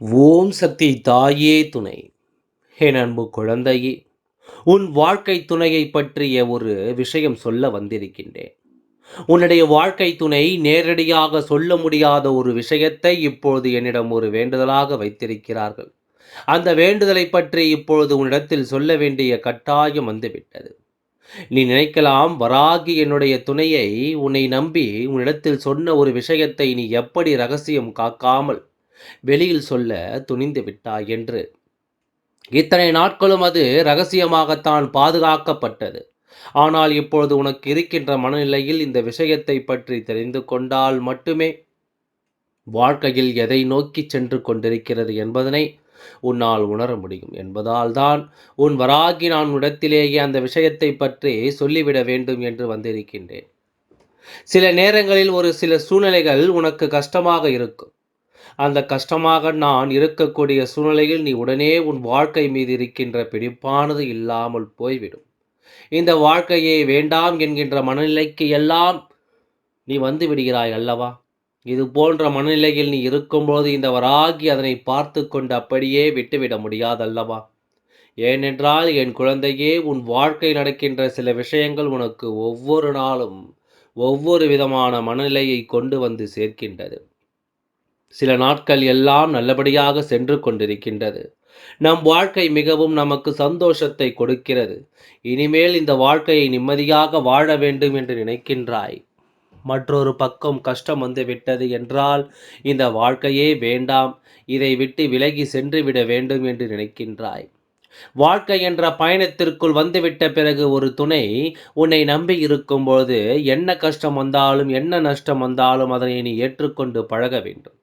ஓம் சக்தி தாயே துணை. என் அன்பு குழந்தையே உன் வாழ்க்கை துணையை பற்றிய ஒரு விஷயம் சொல்ல வந்திருக்கின்றேன். உன்னுடைய வாழ்க்கை துணை நேரடியாக சொல்ல முடியாத ஒரு விஷயத்தை இப்பொழுது என்னிடம் ஒரு வேண்டுதலாக வைத்திருக்கிறார்கள். அந்த வேண்டுதலை பற்றி இப்பொழுது உன்னிடத்தில் சொல்ல வேண்டிய கட்டாயம் வந்துவிட்டது. நீ நினைக்கலாம் வராகி என்னுடைய துணையை உன்னை நம்பி உன்னிடத்தில் சொன்ன ஒரு விஷயத்தை நீ எப்படி ரகசியம் காக்காமல் வெளியில் சொல்ல துணிந்து விட்டாய் என்று. இத்தனை நாட்களும் அது ரகசியமாகத்தான் பாதுகாக்கப்பட்டது. ஆனால் இப்பொழுது உனக்கு இருக்கின்ற மனநிலையில் இந்த விஷயத்தை பற்றி தெரிந்து கொண்டால் மட்டுமே வாழ்க்கையில் எதை நோக்கி சென்று கொண்டிருக்கிறது என்பதனை உன்னால் உணர முடியும் என்பதால் தான் உன் வராகி நான் இடத்திலேயே அந்த விஷயத்தை பற்றி சொல்லிவிட வேண்டும் என்று வந்திருக்கின்றேன். சில நேரங்களில் ஒரு சில சூழ்நிலைகள் உனக்கு கஷ்டமாக இருக்கும். அந்த கஷ்டமாக நான் இருக்கக்கூடிய சூழ்நிலையில் நீ உடனே உன் வாழ்க்கை மீது இருக்கின்ற பிடிப்பானது இல்லாமல் போய்விடும். இந்த வாழ்க்கையை வேண்டாம் என்கின்ற மனநிலைக்கு எல்லாம் நீ வந்து விடுகிறாய் அல்லவா? இது போன்ற மனநிலையில் நீ இருக்கும்போது இந்த வராகி அதனை பார்த்து கொண்டு அப்படியே விட்டுவிட முடியாதல்லவா? ஏனென்றால் என் குழந்தையே உன் வாழ்க்கை நடக்கின்ற சில விஷயங்கள் உனக்கு ஒவ்வொரு நாளும் ஒவ்வொரு விதமான மனநிலையை கொண்டு வந்து சேர்க்கின்றது. சில நாட்கள் எல்லாம் நல்லபடியாக சென்று கொண்டிருக்கின்றது. நம் வாழ்க்கை மிகவும் நமக்கு சந்தோஷத்தை கொடுக்கிறது. இனிமேல் இந்த வாழ்க்கையை நிம்மதியாக வாழ வேண்டும் என்று நினைக்கின்றாய். மற்றொரு பக்கம் கஷ்டம் வந்து விட்டது என்றால் இந்த வாழ்க்கையே வேண்டாம். இதை விட்டு விலகி சென்று விட வேண்டும் என்று நினைக்கின்றாய். வாழ்க்கை என்ற பயணத்திற்குள் வந்துவிட்ட பிறகு ஒரு துணை உன்னை நம்பி இருக்கும்போது என்ன கஷ்டம் வந்தாலும் என்ன நஷ்டம் வந்தாலும் அதனை நீ ஏற்றுக்கொண்டு பழக வேண்டும்.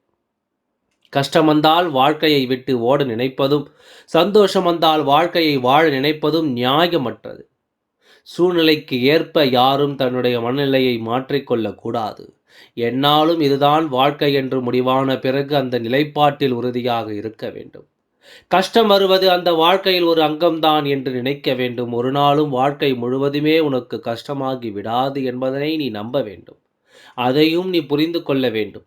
கஷ்டம் வந்தால் வாழ்க்கையை விட்டு ஓட நினைப்பதும் சந்தோஷம் வந்தால் வாழ்க்கையை வாழ நினைப்பதும் நியாயமற்றது. சூழ்நிலைக்கு ஏற்ப யாரும் தன்னுடைய மனநிலையை மாற்றிக்கொள்ளக்கூடாது. என்னாலும் இதுதான் வாழ்க்கை என்று முடிவான பிறகு அந்த நிலைப்பாட்டில் உறுதியாக இருக்க வேண்டும். கஷ்டம் வருவது அந்த வாழ்க்கையில் ஒரு அங்கம்தான் என்று நினைக்க வேண்டும். ஒரு நாளும் வாழ்க்கை முழுவதுமே உனக்கு கஷ்டமாகி விடாது என்பதனை நீ நம்ப வேண்டும். அதையும் நீ புரிந்து கொள்ள வேண்டும்.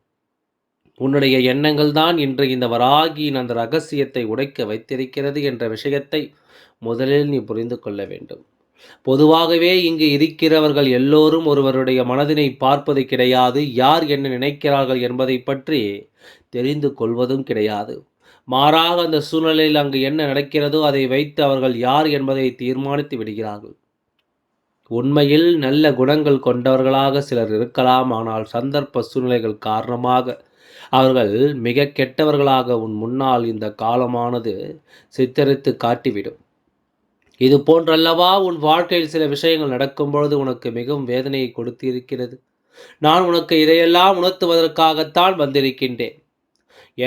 உன்னுடைய எண்ணங்கள் தான் இன்று இந்த வராகியின் அந்த ரகசியத்தை உடைக்க வைத்திருக்கிறது என்ற விஷயத்தை முதலில் நீ புரிந்து கொள்ள வேண்டும். பொதுவாகவே இங்கு இருக்கிறவர்கள் எல்லோரும் ஒருவருடைய மனதினை பார்ப்பது கிடையாது யார் என்ன நினைக்கிறார்கள் என்பதை பற்றி தெரிந்து கொள்வதும் கிடையாது. மாறாக அந்த சூழ்நிலையில் அங்கு என்ன நடக்கிறதோ அதை வைத்து அவர்கள் யார் என்பதை தீர்மானித்து விடுகிறார்கள். உண்மையில் நல்ல குணங்கள் கொண்டவர்களாக சிலர் இருக்கலாம் ஆனால் சந்தர்ப்ப சூழ்நிலைகள் காரணமாக அவர்கள் மிக கெட்டவர்களாக உன் முன்னால் இந்த காலமானது சித்தரித்து காட்டிவிடும். இது போன்றல்லவா உன் வாழ்க்கையில் சில விஷயங்கள் நடக்கும் பொழுது உனக்கு மிகவும் வேதனையை கொடுத்து இருக்கிறது நான் உனக்கு இதையெல்லாம் உணர்த்துவதற்காகத்தான் வந்திருக்கின்றேன்.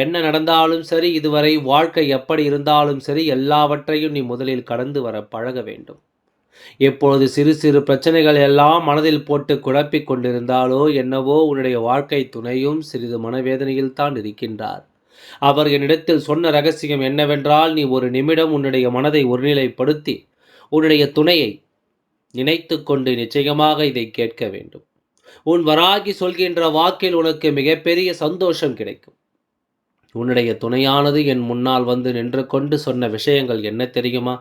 என்ன நடந்தாலும் சரி இதுவரை வாழ்க்கை எப்படி இருந்தாலும் சரி எல்லாவற்றையும் நீ முதலில் கடந்து வர பழக வேண்டும். இப்பொழுது சிறு சிறு பிரச்சனைகள் எல்லாம் மனதில் போட்டு குழப்பிக் கொண்டிருந்தாலோ என்னவோ உன்னுடைய வாழ்க்கை துணையும் சிறிது மனவேதனையில் தான் இருக்கின்றார். அவர் என்னிடத்தில் சொன்ன ரகசியம் என்னவென்றால் நீ ஒரு நிமிடம் உன்னுடைய மனதை ஒருநிலைப்படுத்தி உன்னுடைய துணையை நினைத்து கொண்டு நிச்சயமாக இதை கேட்க வேண்டும். உன் வராகி சொல்கின்ற வாக்கில் உனக்கு மிகப்பெரிய சந்தோஷம் கிடைக்கும். உன்னுடைய துணையானது என் முன்னால் வந்து நின்று கொண்டு சொன்ன விஷயங்கள் என்ன தெரியுமா?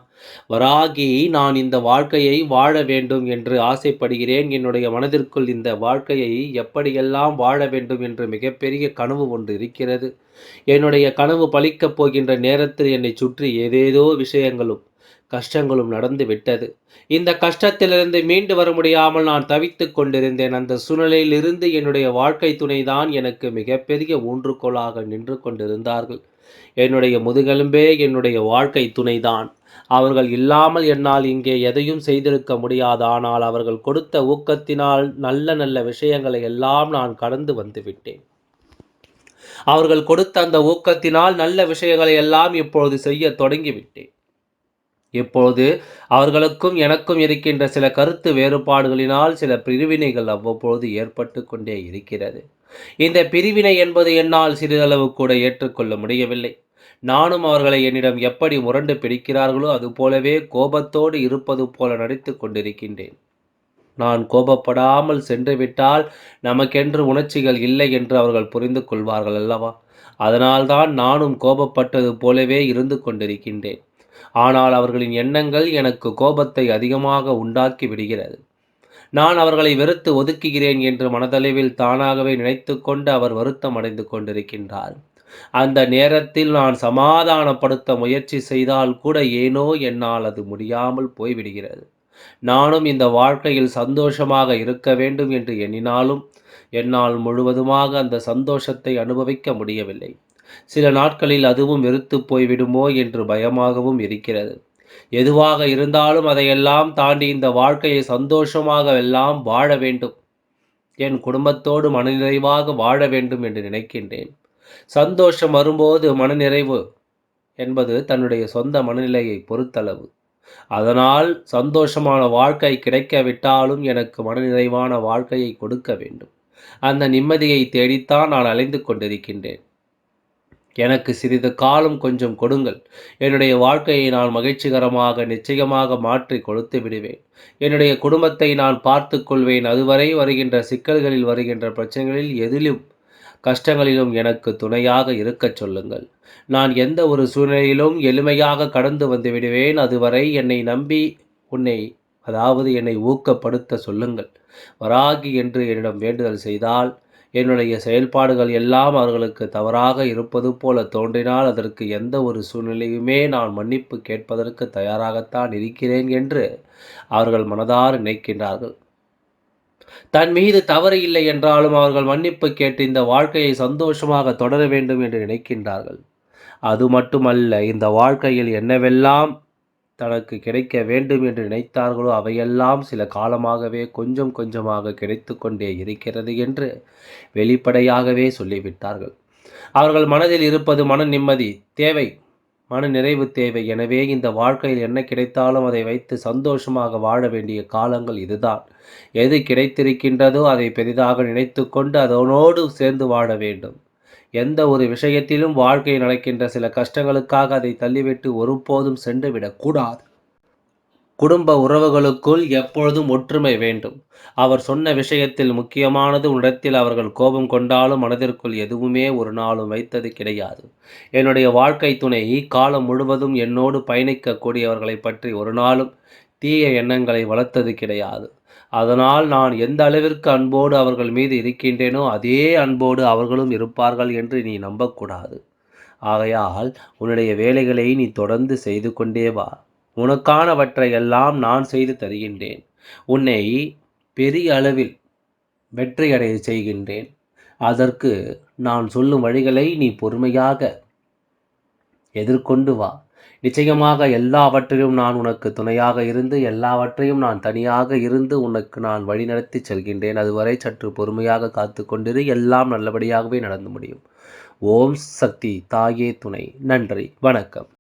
வராகி நான் இந்த வாழ்க்கையை வாழ வேண்டும் என்று ஆசைப்படுகிறேன். என்னுடைய மனதிற்குள் இந்த வாழ்க்கையை எப்படியெல்லாம் வாழ வேண்டும் என்று மிகப்பெரிய கனவு ஒன்று இருக்கிறது. என்னுடைய கனவு பழிக்கப் போகின்ற நேரத்தில் என்னை சுற்றி ஏதேதோ விஷயங்களும் கஷ்டங்களும் நடந்து விட்டது. இந்த கஷ்டத்திலிருந்து மீண்டு வர முடியாமல் நான் தவித்து கொண்டிருந்தேன். அந்த சூழ்நிலையிலிருந்து என்னுடைய வாழ்க்கை துணைதான் எனக்கு மிகப்பெரிய ஊன்றுகோலாக நின்று கொண்டிருந்தார்கள். என்னுடைய முதுகெலும்பே என்னுடைய வாழ்க்கை துணைதான். அவர்கள் இல்லாமல் என்னால் இங்கே எதையும் செய்திருக்க முடியாது. ஆனால் அவர்கள் கொடுத்த ஊக்கத்தினால் நல்ல நல்ல விஷயங்களை எல்லாம் நான் கடந்து வந்துவிட்டேன் அவர்கள் கொடுத்த அந்த ஊக்கத்தினால் நல்ல விஷயங்களை எல்லாம் இப்பொழுது செய்ய தொடங்கிவிட்டேன் இப்போது அவர்களுக்கும் எனக்கும் இருக்கின்ற சில கருத்து வேறுபாடுகளினால் சில பிரிவினைகள் அவ்வப்பொழுது ஏற்பட்டு கொண்டே இருக்கிறது. இந்த பிரிவினை என்பது என்னால் சிறிதளவு கூட ஏற்றுக்கொள்ள முடியவில்லை. நானும் அவர்களை என்னிடம் எப்படி முரண்டு பிடிக்கிறார்களோ அதுபோலவே கோபத்தோடு இருப்பது போல நடித்து கொண்டிருக்கின்றேன். நான் கோபப்படாமல் சென்றுவிட்டால் நமக்கென்று உணர்ச்சிகள் இல்லை என்று அவர்கள் புரிந்து கொள்வார்கள் அல்லவா? அதனால்தான் நானும் கோபப்பட்டது போலவே இருந்து கொண்டிருக்கின்றேன். ஆனால் அவர்களின் எண்ணங்கள் எனக்கு கோபத்தை அதிகமாக உண்டாக்கி விடுகிறது. நான் அவர்களை வெறுத்து ஒதுக்குகிறேன் என்று மனதளவில் தானாகவே நினைத்து கொண்டு அவர் வருத்தம் அடைந்து கொண்டிருக்கின்றார். அந்த நேரத்தில் நான் சமாதானப்படுத்த முயற்சி செய்தால் கூட ஏனோ என்னால் அது முடியாமல் போய்விடுகிறது. நானும் இந்த வாழ்க்கையில் சந்தோஷமாக இருக்க வேண்டும் என்று எண்ணினாலும் என்னால் முழுவதுமாக அந்த சந்தோஷத்தை அனுபவிக்க முடியவில்லை. சில நாட்களில் அதுவும் வெறுத்து போய்விடுமோ என்று பயமாகவும் இருக்கிறது. எதுவாக இருந்தாலும் அதையெல்லாம் தாண்டி இந்த வாழ்க்கையை சந்தோஷமாக எல்லாம் வாழ வேண்டும். என் குடும்பத்தோடு மனநிறைவாக வாழ வேண்டும் என்று நினைக்கின்றேன். சந்தோஷம் வரும்போது மனநிறைவு என்பது தன்னுடைய சொந்த மனநிலையை பொறுத்தளவு. அதனால் சந்தோஷமான வாழ்க்கை கிடைக்காவிட்டாலும் எனக்கு மனநிறைவான வாழ்க்கையை கொடுக்க வேண்டும். அந்த நிம்மதியை தேடித்தான் நான் அலைந்து கொண்டிருக்கின்றேன். எனக்கு சிறிது காலம் கொஞ்சம் கொடுங்கள். என்னுடைய வாழ்க்கையை நான் மகிழ்ச்சிகரமாக நிச்சயமாக மாற்றி கொடுத்து விடுவேன். என்னுடைய குடும்பத்தை நான் பார்த்து கொள்வேன். அதுவரை வருகின்ற சிக்கல்களில் வருகின்ற பிரச்சனைகளில் எதிலும் கஷ்டங்களிலும் எனக்கு துணையாக இருக்கச் சொல்லுங்கள். நான் எந்த ஒரு சூழ்நிலையிலும் எளிமையாக கடந்து வந்து விடுவேன். அதுவரை என்னை நம்பி உன்னை அதாவது என்னை ஊக்கப்படுத்த சொல்லுங்கள். வராகி என்று என்னிடம் வேண்டுதல் செய்தால் என்னுடைய செயல்பாடுகள் எல்லாம் அவர்களுக்கு தவறாக இருப்பது போல தோன்றினால் அதற்கு எந்த ஒரு சூழ்நிலையுமே நான் மன்னிப்பு கேட்பதற்கு தயாராகத்தான் இருக்கிறேன் என்று அவர்கள் மனதார் நினைக்கின்றார்கள். தன் மீது தவறு இல்லை என்றாலும் அவர்கள் மன்னிப்பு கேட்டு இந்த வாழ்க்கையை சந்தோஷமாக தொடர வேண்டும் என்று நினைக்கின்றார்கள். அது மட்டுமல்ல இந்த வாழ்க்கையில் என்னவெல்லாம் தனக்கு கிடைக்க வேண்டும் என்று நினைத்தார்களோ அவையெல்லாம் சில காலமாகவே கொஞ்சம் கொஞ்சமாக கிடைத்து கொண்டே இருக்கிறது என்று வெளிப்படையாகவே சொல்லிவிட்டார்கள். அவர்கள் மனதில் இருப்பது மன நிம்மதி தேவை மன நிறைவு தேவை. எனவே இந்த வாழ்க்கையில் என்ன கிடைத்தாலும் அதை வைத்து சந்தோஷமாக வாழ வேண்டிய காலங்கள் இதுதான். எது கிடைத்திருக்கின்றதோ அதை பெரிதாக நினைத்து கொண்டு அதனோடு சேர்ந்து வாழ வேண்டும். எந்த ஒரு விஷயத்திலும் வாழ்க்கை நடக்கின்ற சில கஷ்டங்களுக்காக அதை தள்ளிவிட்டு ஒருபோதும் சென்றுவிடக்கூடாது குடும்ப உறவுகளுக்குள் எப்பொழுதும் ஒற்றுமை வேண்டும். அவர் சொன்ன விஷயத்தில் முக்கியமானது உன்னிடத்தில் அவர்கள் கோபம் கொண்டாலும் மனதிற்குள் எதுவுமே ஒரு நாளும் வைத்தது கிடையாது. என்னுடைய வாழ்க்கை துணை காலம் முழுவதும் என்னோடு பயணிக்கக்கூடியவர்களை பற்றி ஒரு நாளும் தீய எண்ணங்களை வளர்த்தது கிடையாது. அதனால் நான் எந்த அளவிற்கு அன்போடு அவர்கள் மீது இருக்கின்றேனோ அதே அன்போடு அவர்களும் இருப்பார்கள் என்று நீ நம்பக்கூடாது. ஆகையால் உன்னுடைய வேலைகளை நீ தொடர்ந்து செய்து கொண்டே வா. உனக்கானவற்றை எல்லாம் நான் செய்து தருகின்றேன். உன்னை பெரிய அளவில் வெற்றியடைய செய்கின்றேன். அதற்கு நான் சொல்லும் வழிகளை நீ பொறுமையாக எதிர்கொண்டு வா. நிச்சயமாக எல்லாவற்றிலும் நான் உனக்கு துணையாக இருந்து எல்லாவற்றையும் நான் தனியாக இருந்து உனக்கு நான் வழிநடத்தி செல்கின்றேன். அதுவரை சற்று பொறுமையாக காத்து கொண்டிரு எல்லாம் நல்லபடியாகவே நடந்து முடியும். ஓம் சக்தி தாயே துணை. நன்றி வணக்கம்.